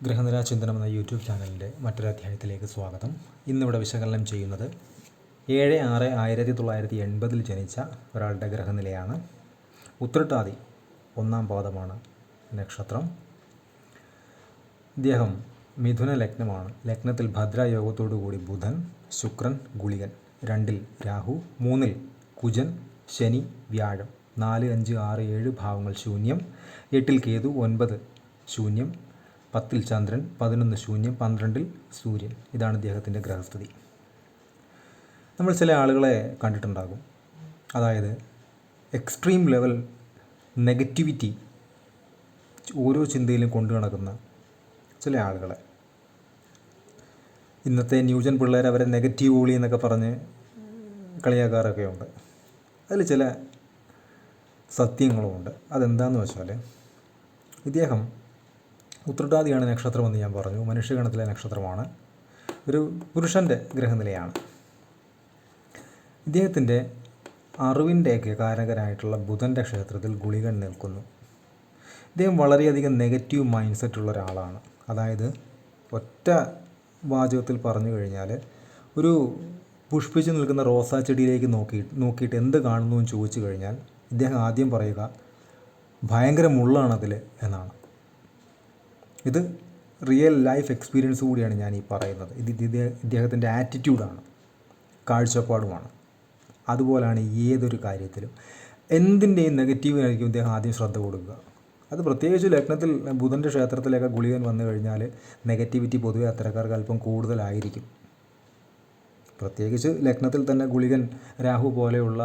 ഗ്രഹനിരാ ചിന്തനം എന്ന യൂട്യൂബ് ചാനലിന്റെ മറ്റൊരു അധ്യായത്തിലേക്ക് സ്വാഗതം. ഇന്നിവിടെ വിശകലനം ചെയ്യുന്നത് ഏഴ് ആറ് ആയിരത്തി തൊള്ളായിരത്തി എൺപതിൽ ജനിച്ച ഒരാളുടെ ഗ്രഹനിലയാണ് ഉത്രട്ടാതി ഒന്നാം പാദമാണ് നക്ഷത്രം. ഇദ്ദേഹം മിഥുന ലഗ്നമാണ്. ലഗ്നത്തിൽ ഭദ്രായോഗത്തോടു കൂടി ബുധൻ ശുക്രൻ ഗുളികൻ രണ്ടിൽ രാഹു മൂന്നിൽ കുജൻ ശനി വ്യാഴം നാല് അഞ്ച് ആറ് ഏഴ് ഭാവങ്ങൾ ശൂന്യം എട്ടിൽ കേതു ഒൻപത് ശൂന്യം പത്തിൽ ചന്ദ്രൻ പതിനൊന്ന് ശൂന്യം പന്ത്രണ്ടിൽ സൂര്യൻ. ഇതാണ് ഇദ്ദേഹത്തിന്റെ ഗ്രഹസ്ഥിതി. നമ്മൾ ചില ആളുകളെ കണ്ടിട്ടുണ്ടാകും. അതായത് എക്സ്ട്രീം ലെവൽ നെഗറ്റിവിറ്റി ഓരോ ചിന്തയിലും കൊണ്ടു നടക്കുന്ന ചില ആളുകളെ. ഇന്നത്തെ ന്യൂജൻ പിള്ളേർ അവരെ നെഗറ്റീവ് ഓളി എന്നൊക്കെ പറഞ്ഞ് കളിയാക്കാറൊക്കെ ഉണ്ട് അതിൽ ചില സത്യങ്ങളുമുണ്ട് അതെന്താണെന്ന് വെച്ചാൽ ഇദ്ദേഹം ഉത്രട്ടാതിയാണ് നക്ഷത്രമെന്ന് ഞാൻ പറഞ്ഞു. മനുഷ്യഗണത്തിലെ നക്ഷത്രമാണ്. ഒരു പുരുഷന്റെ ഗ്രഹനിലയാണ്. ഇദ്ദേഹത്തിന്റെ അറിവിന്റെയൊക്കെ കാരകനായിട്ടുള്ള ബുധന്റെ ക്ഷേത്രത്തിൽ ഗുളികൻ നിൽക്കുന്നു. ഇദ്ദേഹം വളരെയധികം നെഗറ്റീവ് മൈൻഡ് സെറ്റ് ഉള്ള ഒരാളാണ്. അതായത് ഒറ്റ വാചകത്തിൽ പറഞ്ഞു കഴിഞ്ഞാൽ ഒരു പുഷ്പിച്ച് നിൽക്കുന്ന റോസാ ചെടിയിലേക്ക് നോക്കി നോക്കിയിട്ട് എന്ത് കാണുന്നു എന്ന് ചോദിച്ചു കഴിഞ്ഞാൽ ഇദ്ദേഹം ആദ്യം പറയുക ഭയങ്കര മുള്ളാണതിൽ എന്നാണ്. ഇത് റിയൽ ലൈഫ് എക്സ്പീരിയൻസ് കൂടിയാണ് ഞാൻ ഈ പറയുന്നത്. ഇത് ഇദ്ദേഹ ഇദ്ദേഹത്തിന്റെ ആറ്റിറ്റ്യൂഡാണ് കാഴ്ചപ്പാടുമാണ്. അതുപോലെയാണ് ഏതൊരു കാര്യത്തിലും എന്തിന്റെയും നെഗറ്റീവിനായിരിക്കും ഇദ്ദേഹം ആദ്യം ശ്രദ്ധ കൊടുക്കുക. അത് പ്രത്യേകിച്ച് ലഗ്നത്തിൽ ബുധന്റെ ക്ഷേത്രത്തിലൊക്കെ ഗുളികൻ വന്നു കഴിഞ്ഞാൽ നെഗറ്റിവിറ്റി പൊതുവെ അത്തരക്കാർക്ക് അല്പം കൂടുതലായിരിക്കും. പ്രത്യേകിച്ച് ലഗ്നത്തിൽ തന്നെ ഗുളികൻ രാഹു പോലെയുള്ള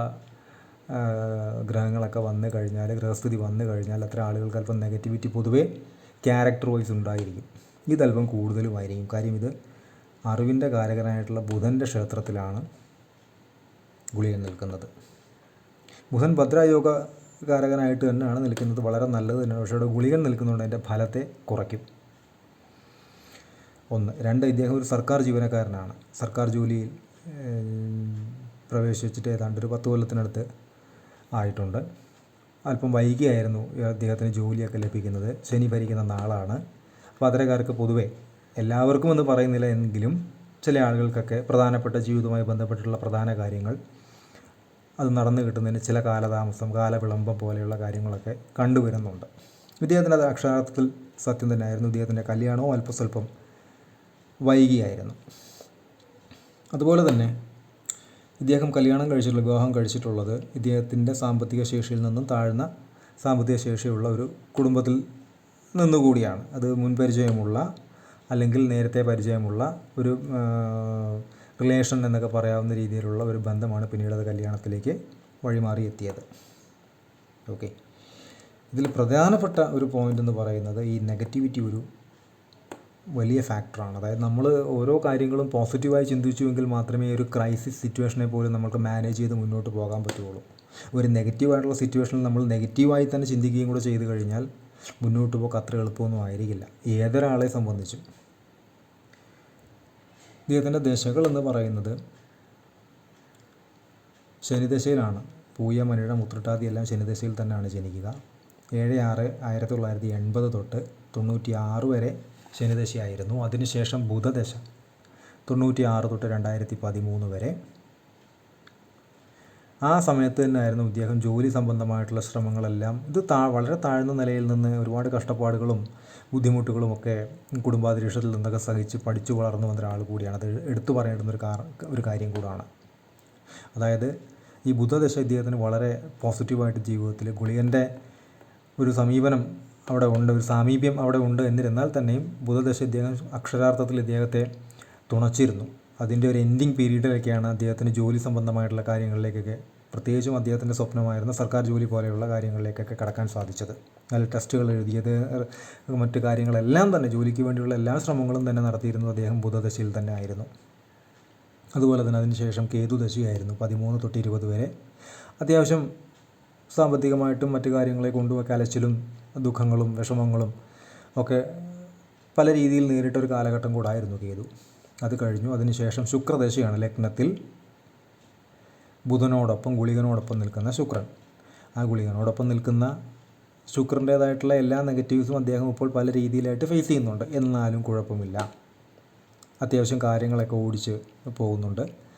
ഗ്രഹങ്ങളൊക്കെ വന്നു കഴിഞ്ഞാൽ ഗ്രഹസ്ഥിതി വന്നു കഴിഞ്ഞാൽ അത്ര ആളുകൾക്ക് അല്പം നെഗറ്റിവിറ്റി പൊതുവേ ക്യാരക്ടർ വൈസ് ഉണ്ടായിരിക്കും. ഇതല്പം കൂടുതലുമായിരിക്കും കാര്യം ഇത് അറിവിന്റെ കാരകനായിട്ടുള്ള ബുധന്റെ ക്ഷേത്രത്തിലാണ് ഗുളികൻ നിൽക്കുന്നത്. ബുധൻ ഭദ്രായോഗ കാരകനായിട്ട് തന്നെയാണ് നിൽക്കുന്നത്. വളരെ നല്ലത് തന്നെയാണ്. പക്ഷേ ഇവിടെ ഗുളികൻ നിൽക്കുന്നതുകൊണ്ട് അതിന്റെ ഫലത്തെ കുറയ്ക്കും. ഒന്ന്. രണ്ട് ഇദ്ദേഹം ഒരു സർക്കാർ ജീവനക്കാരനാണ്. സർക്കാർ ജോലിയിൽ പ്രവേശിച്ചിട്ട് ഏതാണ്ട് ഒരു പത്ത് കൊല്ലത്തിനടുത്ത് ആയിട്ടുണ്ട്. അല്പം വൈകിയായിരുന്നു അദ്ദേഹത്തിന് ജോലിയൊക്കെ ലഭിക്കുന്നത്. ശനി ഭരിക്കുന്ന നാളാണ്. അപ്പോൾ അത്തരക്കാർക്ക് പൊതുവേ എല്ലാവർക്കും എന്ന് പറയുന്നില്ല എങ്കിലും ചില ആളുകൾക്കൊക്കെ പ്രധാനപ്പെട്ട ജീവിതവുമായി ബന്ധപ്പെട്ടിട്ടുള്ള പ്രധാന കാര്യങ്ങൾ അത് നടന്നു കിട്ടുന്നതിന് ചില കാലതാമസം കാലവിളംബം പോലെയുള്ള കാര്യങ്ങളൊക്കെ കണ്ടുവരുന്നുണ്ട്. ഇദ്ദേഹത്തിന്റെ അത് അക്ഷരാർത്ഥത്തിൽ സത്യം തന്നെയായിരുന്നു. ഇദ്ദേഹത്തിന്റെ കല്യാണവും അല്പസ്വല്പം വൈകിയായിരുന്നു. അതുപോലെ തന്നെ ഇദ്ദേഹം കല്യാണം കഴിച്ചിട്ടുള്ള വിവാഹം കഴിച്ചിട്ടുള്ളത് ഇദ്ദേഹത്തിന്റെ സാമ്പത്തിക ശേഷിയിൽ നിന്നും താഴ്ന്ന സാമ്പത്തിക ശേഷിയുള്ള ഒരു കുടുംബത്തിൽ നിന്നുകൂടിയാണ്. അത് മുൻപരിചയമുള്ള അല്ലെങ്കിൽ നേരത്തെ പരിചയമുള്ള ഒരു റിലേഷൻ എന്നൊക്കെ പറയാവുന്ന രീതിയിലുള്ള ഒരു ബന്ധമാണ് പിന്നീട് അത് കല്യാണത്തിലേക്ക് വഴിമാറി എത്തിയത് ഓക്കെ ഇതിൽ പ്രധാനപ്പെട്ട ഒരു പോയിന്റ് എന്ന് പറയുന്നത് ഈ നെഗറ്റിവിറ്റി ഒരു വലിയ ഫാക്ടറാണ്. അതായത് നമ്മൾ ഓരോ കാര്യങ്ങളും പോസിറ്റീവായി ചിന്തിച്ചുവെങ്കിൽ മാത്രമേ ഒരു ക്രൈസിസ് സിറ്റുവേഷനെ പോലും നമുക്ക് മാനേജ് ചെയ്ത് മുന്നോട്ട് പോകാൻ പറ്റുള്ളൂ. ഒരു നെഗറ്റീവായിട്ടുള്ള സിറ്റുവേഷനിൽ നമ്മൾ നെഗറ്റീവായി തന്നെ ചിന്തിക്കുകയും കൂടെ ചെയ്തു കഴിഞ്ഞാൽ മുന്നോട്ട് പോക്ക് അത്ര എളുപ്പമൊന്നും ആയിരിക്കില്ല. ഏതൊരാളെ സംബന്ധിച്ചും. ഇദ്ദേഹത്തിന്റെ ദശകൾ എന്ന് പറയുന്നത് ശനിദശയിലാണ്. പൂയ മനിഴ മുത്രട്ടാതി എല്ലാം ശനിദശയിൽ തന്നെയാണ് ജനിക്കുക. ഏഴ് ആറ് ആയിരത്തി തൊള്ളായിരത്തി എൺപത് തൊട്ട് തൊണ്ണൂറ്റി ആറ് വരെ ശനിദശയായിരുന്നു. അതിനുശേഷം ബുധദശ തൊണ്ണൂറ്റി ആറ് തൊട്ട് രണ്ടായിരത്തി പതിമൂന്ന് വരെ. ആ സമയത്ത് തന്നെയായിരുന്നു ഇദ്ദേഹം ജോലി സംബന്ധമായിട്ടുള്ള ശ്രമങ്ങളെല്ലാം. ഇത് താ വളരെ താഴ്ന്ന നിലയിൽ നിന്ന് ഒരുപാട് കഷ്ടപ്പാടുകളും ബുദ്ധിമുട്ടുകളും ഒക്കെ കുടുംബാന്തരീക്ഷത്തിൽ നിന്നൊക്കെ സഹിച്ച് പഠിച്ചു വളർന്നു വന്ന ഒരാൾ കൂടിയാണ്. അത് എടുത്തു പറയേണ്ടുന്ന ഒരു ഒരു കാര്യം കൂടാണ്. അതായത് ഈ ബുധദശ ഇദ്ദേഹത്തിന് വളരെ പോസിറ്റീവായിട്ട് ജീവിതത്തിൽ ഗുളികന്റെ ഒരു സമീപനം അവിടെ ഉണ്ട് ഒരു സാമീപ്യം അവിടെ ഉണ്ട് എന്നിരുന്നാൽ തന്നെയും ബുധദശ ഇദ്ദേഹം അക്ഷരാർത്ഥത്തിൽ ഇദ്ദേഹത്തെ തുണച്ചിരുന്നു. അതിന്റെ ഒരു എൻഡിങ് പീരീഡിലൊക്കെയാണ് അദ്ദേഹത്തിന് ജോലി സംബന്ധമായിട്ടുള്ള കാര്യങ്ങളിലേക്കൊക്കെ പ്രത്യേകിച്ചും അദ്ദേഹത്തിന്റെ സ്വപ്നമായിരുന്ന സർക്കാർ ജോലി പോലെയുള്ള കാര്യങ്ങളിലേക്കൊക്കെ കടക്കാൻ സാധിച്ചത്. നല്ല ടെസ്റ്റുകൾ എഴുതിയത് മറ്റ് കാര്യങ്ങളെല്ലാം തന്നെ ജോലിക്ക് വേണ്ടിയുള്ള എല്ലാ ശ്രമങ്ങളും തന്നെ നടത്തിയിരുന്നത് അദ്ദേഹം ബുധദശയിൽ തന്നെ ആയിരുന്നു. അതുപോലെ തന്നെ അതിനുശേഷം കേതുദശയായിരുന്നു പതിമൂന്ന് തൊട്ട് ഇരുപത് വരെ. അത്യാവശ്യം സാമ്പത്തികമായിട്ടും മറ്റു കാര്യങ്ങളെ കൊണ്ടുപോയി അലച്ചിലും ദുഃഖങ്ങളും വിഷമങ്ങളും ഒക്കെ പല രീതിയിൽ നേരിട്ട ഒരു കാലഘട്ടം കൂടായിരുന്നു കേതു. അത് കഴിഞ്ഞു. അതിനുശേഷം ശുക്രദശയാണ് ലഗ്നത്തിൽ ബുധനോടൊപ്പം ഗുളികനോടൊപ്പം നിൽക്കുന്ന ശുക്രൻ. ആ ഗുളികനോടൊപ്പം നിൽക്കുന്ന ശുക്രന്റേതായിട്ടുള്ള എല്ലാ നെഗറ്റീവ്സും അദ്ദേഹം ഇപ്പോൾ പല രീതിയിലായിട്ട് ഫേസ് ചെയ്യുന്നുണ്ട്. എന്നാലും കുഴപ്പമില്ല. അത്യാവശ്യം കാര്യങ്ങളൊക്കെ ഓടിച്ച് പോകുന്നുണ്ട്.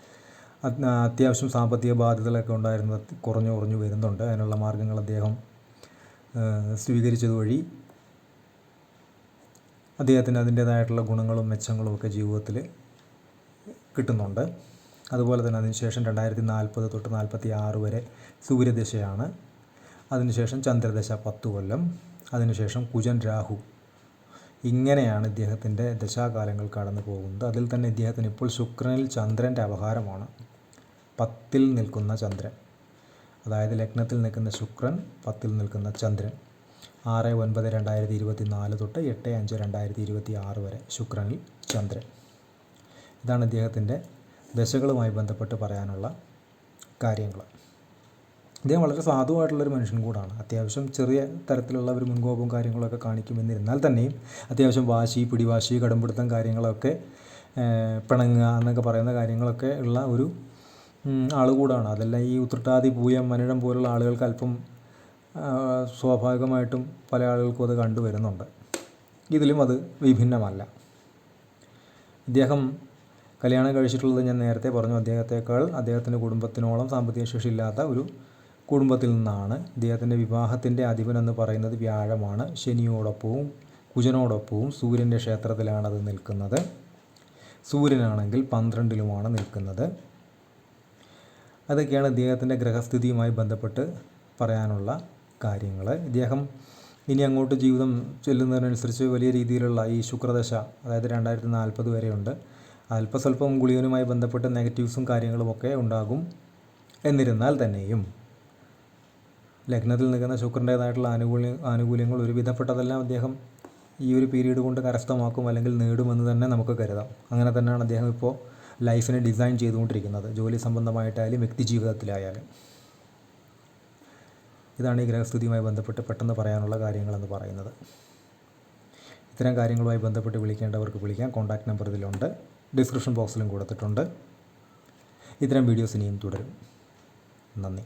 അത്യാവശ്യം സാമ്പത്തിക ബാധ്യതകളൊക്കെ ഉണ്ടായിരുന്നത് കുറഞ്ഞു കുറഞ്ഞു വരുന്നുണ്ട്. അതിനുള്ള മാർഗങ്ങൾ അദ്ദേഹം സ്വീകരിച്ചത് വഴി. അദ്ദേഹത്തിന് അതിന്റേതായിട്ടുള്ള ഗുണങ്ങളും മെച്ചങ്ങളും ഒക്കെ ജീവിതത്തിൽ കിട്ടുന്നുണ്ട്. അതുപോലെ തന്നെ അതിനുശേഷം രണ്ടായിരത്തി നാൽപ്പത് തൊട്ട് നാൽപ്പത്തി ആറ് വരെ സൂര്യദശയാണ്. അതിനുശേഷം ചന്ദ്രദശ പത്ത് കൊല്ലം. അതിനുശേഷം കുജൻ രാഹു. ഇങ്ങനെയാണ് ഇദ്ദേഹത്തിന്റെ ദശാകാലങ്ങൾ കടന്നു പോകുന്നത് അതിൽ തന്നെ ഇദ്ദേഹത്തിന് ഇപ്പോൾ ശുക്രനിൽ ചന്ദ്രന്റെ അപഹാരമാണ്. പത്തിൽ നിൽക്കുന്ന ചന്ദ്രൻ. അതായത് ലഗ്നത്തിൽ നിൽക്കുന്ന ശുക്രൻ പത്തിൽ നിൽക്കുന്ന ചന്ദ്രൻ. ആറ് ഒൻപത് രണ്ടായിരത്തി ഇരുപത്തി നാല് തൊട്ട് എട്ട് അഞ്ച് രണ്ടായിരത്തി ഇരുപത്തി ആറ് വരെ ശുക്രനിൽ ചന്ദ്രൻ. ഇതാണ് ഇദ്ദേഹത്തിന്റെ ദശകളുമായി ബന്ധപ്പെട്ട് പറയാനുള്ള കാര്യങ്ങൾ. ഇദ്ദേഹം വളരെ സാധുവായിട്ടുള്ളൊരു മനുഷ്യൻ കൂടാണ്. അത്യാവശ്യം ചെറിയ തരത്തിലുള്ള ഒരു മുൻകോപവും കാര്യങ്ങളൊക്കെ കാണിക്കുമെന്നിരുന്നാൽ തന്നെയും അത്യാവശ്യം വാശി പിടിവാശി കടമ്പിടുത്തം കാര്യങ്ങളൊക്കെ പിണങ്ങുക എന്നൊക്കെ പറയുന്ന കാര്യങ്ങളൊക്കെ ഉള്ള ഒരു ആൾ കൂടാണ് അതെല്ലാം ഈ ഉത്രട്ടാതി പൂയം മനിഴം പോലുള്ള ആളുകൾക്ക് അല്പം സ്വാഭാവികമായിട്ടും പല ആളുകൾക്കും അത് കണ്ടുവരുന്നുണ്ട് ഇതിലും അത് വിഭിന്നമല്ല. ഇദ്ദേഹം കല്യാണം കഴിച്ചിട്ടുള്ളത് ഞാൻ നേരത്തെ പറഞ്ഞു. അദ്ദേഹത്തെക്കാൾ അദ്ദേഹത്തിന്റെ കുടുംബത്തിനോളം സാമ്പത്തിക ശേഷി ഇല്ലാത്ത ഒരു കുടുംബത്തിൽ നിന്നാണ് ഇദ്ദേഹത്തിന്റെ വിവാഹത്തിന്റെ അധിപനെന്ന് പറയുന്നത് വ്യാഴമാണ്. ശനിയോടൊപ്പവും കുജനോടൊപ്പവും സൂര്യന്റെ ക്ഷേത്രത്തിലാണത് നിൽക്കുന്നത്. സൂര്യനാണെങ്കിൽ പന്ത്രണ്ടിലുമാണ് നിൽക്കുന്നത്. അതൊക്കെയാണ് ഇദ്ദേഹത്തിന്റെ ഗ്രഹസ്ഥിതിയുമായി ബന്ധപ്പെട്ട് പറയാനുള്ള കാര്യങ്ങൾ. ഇദ്ദേഹം ഇനി അങ്ങോട്ട് ജീവിതം ചെല്ലുന്നതിനനുസരിച്ച് വലിയ രീതിയിലുള്ള ഈ ശുക്രദശ അതായത് രണ്ടായിരത്തി നാൽപ്പത് വരെയുണ്ട്. അല്പസ്വല്പം ഗുളികനുമായി ബന്ധപ്പെട്ട് നെഗറ്റീവ്സും കാര്യങ്ങളുമൊക്കെ ഉണ്ടാകും എന്നിരുന്നാൽ തന്നെയും. ലഗ്നത്തിൽ നിൽക്കുന്ന ശുക്രന്റേതായിട്ടുള്ള ആനുകൂല്യ ആനുകൂല്യങ്ങൾ ഒരുവിധപ്പെട്ടതെല്ലാം അദ്ദേഹം ഈ ഒരു പീരീഡ് കൊണ്ട് കരസ്ഥമാക്കും അല്ലെങ്കിൽ നേടുമെന്ന് തന്നെ നമുക്ക് കരുതാം. അങ്ങനെ തന്നെയാണ് അദ്ദേഹം ഇപ്പോൾ ലൈഫിനെ ഡിസൈൻ ചെയ്തുകൊണ്ടിരിക്കുന്നത് ജോലി സംബന്ധമായിട്ടായാലും വ്യക്തി ജീവിതത്തിലായാലും. ഇതാണ് ഈ ഗ്രഹസ്ഥിതിയുമായി ബന്ധപ്പെട്ട് പെട്ടെന്ന് പറയാനുള്ള കാര്യങ്ങളെന്ന് പറയുന്നത്. ഇത്തരം കാര്യങ്ങളുമായി ബന്ധപ്പെട്ട് വിളിക്കേണ്ടവർക്ക് വിളിക്കാം. കോൺടാക്ട് നമ്പർ ഇതിലുണ്ട്. ഡിസ്ക്രിപ്ഷൻ ബോക്സിലും കൊടുത്തിട്ടുണ്ട്. ഇത്തരം വീഡിയോസ് ഇനിയും തുടരും. നന്ദി.